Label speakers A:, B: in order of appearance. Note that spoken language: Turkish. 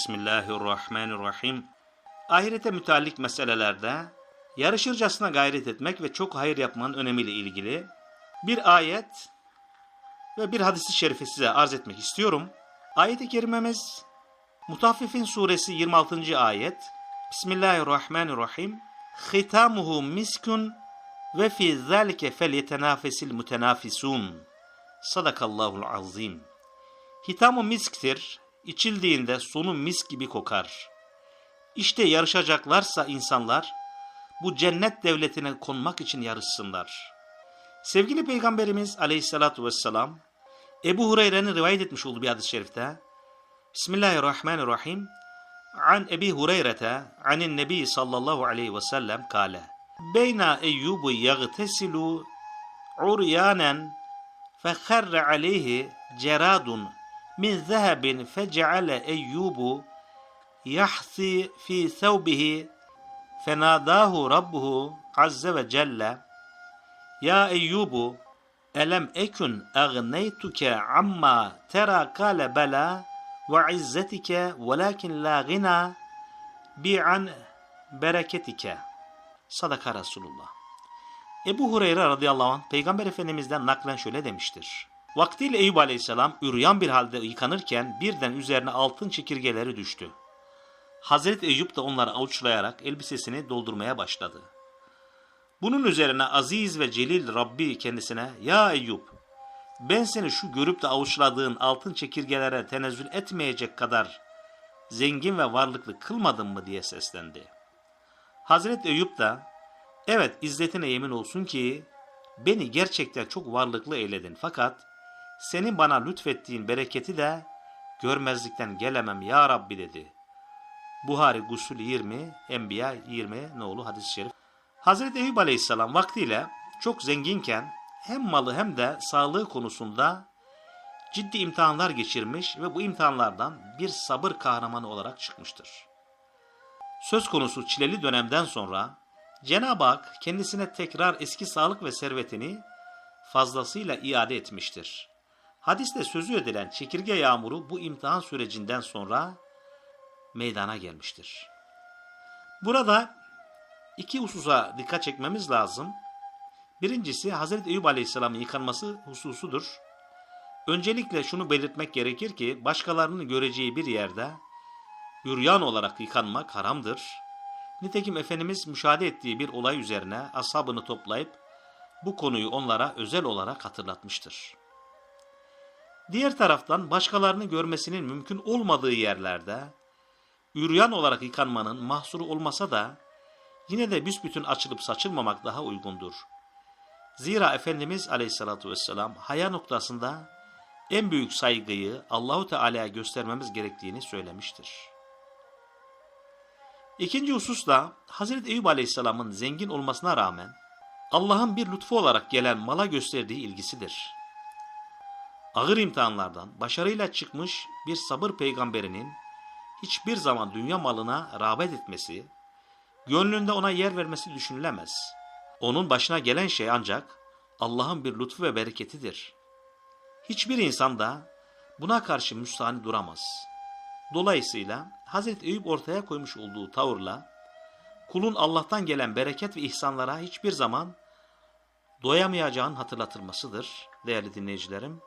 A: Bismillahirrahmanirrahim. Ahirete müteallik meselelerde yarışırcasına gayret etmek ve çok hayır yapmanın önemiyle ilgili bir ayet ve bir hadisi şerifi size arz etmek istiyorum. Ayet-i kerimemiz Mutaffifin suresi 26. ayet. Bismillahirrahmanirrahim. Hitamuhu miskun ve fi zalike felyetenafesil mutenafisun. Sadakallahul azim. Hitamu misktir. İçildiğinde sonu misk gibi kokar. İşte yarışacaklarsa insanlar bu cennet devletine konmak için yarışsınlar. Sevgili Peygamberimiz aleyhissalatu vesselam Ebu Hureyre'nin rivayet etmiş olduğu bir hadis-i şerifte Bismillahirrahmanirrahim An Ebi Hureyre'te anin Nebi sallallahu aleyhi ve sellem kale Beyna Eyyubu yagtesilu uryanen fekharre aleyhi ceradun min zehebin feceale Eyyubu yahsi fi thawbihi fenadahu rabbuhu azze ve celle Ya Eyyubu elem ekün agneytuke amma tera kale bela ve izzetike velakin la gina bi an bereketike. Sadaka Resulullah. Ebu Hureyre radıyallahu anh Peygamber Efendimiz'den naklen şöyle demiştir. Vaktiyle Eyüp aleyhisselam üryan bir halde yıkanırken birden üzerine altın çekirgeleri düştü. Hazreti Eyüp de onları avuçlayarak elbisesini doldurmaya başladı. Bunun üzerine aziz ve celil Rabbi kendisine ''Ya Eyüp, ben seni şu görüp de avuçladığın altın çekirgelere tenezzül etmeyecek kadar zengin ve varlıklı kılmadın mı?'' diye seslendi. Hazreti Eyüp de ''Evet izzetine yemin olsun ki beni gerçekten çok varlıklı eyledin fakat senin bana lütfettiğin bereketi de görmezlikten gelemem ya Rabbi dedi. Buhari Gusül 20, Enbiya 20 nolu hadis-i şerif. Hazreti Eyüp Aleyhisselam vaktiyle çok zenginken hem malı hem de sağlığı konusunda ciddi imtihanlar geçirmiş ve bu imtihanlardan bir sabır kahramanı olarak çıkmıştır. Söz konusu çileli dönemden sonra Cenab-ı Hak kendisine tekrar eski sağlık ve servetini fazlasıyla iade etmiştir. Hadiste sözü edilen çekirge yağmuru bu imtihan sürecinden sonra meydana gelmiştir. Burada iki hususa dikkat çekmemiz lazım. Birincisi Hazreti Eyüp Aleyhisselam'ın yıkanması hususudur. Öncelikle şunu belirtmek gerekir ki başkalarının göreceği bir yerde üryan olarak yıkanmak haramdır. Nitekim Efendimiz müşahede ettiği bir olay üzerine ashabını toplayıp bu konuyu onlara özel olarak hatırlatmıştır. Diğer taraftan başkalarını görmesinin mümkün olmadığı yerlerde üryan olarak yıkanmanın mahsuru olmasa da yine de büsbütün açılıp saçılmamak daha uygundur. Zira Efendimiz Aleyhisselatü vesselam haya noktasında en büyük saygıyı Allahu Teala'ya göstermemiz gerektiğini söylemiştir. İkinci husus da Hazreti Eyüp Aleyhisselam'ın zengin olmasına rağmen Allah'ın bir lütfu olarak gelen mala gösterdiği ilgisidir. Ağır imtihanlardan başarıyla çıkmış bir sabır peygamberinin hiçbir zaman dünya malına rağbet etmesi, gönlünde ona yer vermesi düşünülemez. Onun başına gelen şey ancak Allah'ın bir lütfu ve bereketidir. Hiçbir insan da buna karşı müstahni duramaz. Dolayısıyla Hazreti Eyüp ortaya koymuş olduğu tavırla kulun Allah'tan gelen bereket ve ihsanlara hiçbir zaman doyamayacağın hatırlatılmasıdır değerli dinleyicilerim.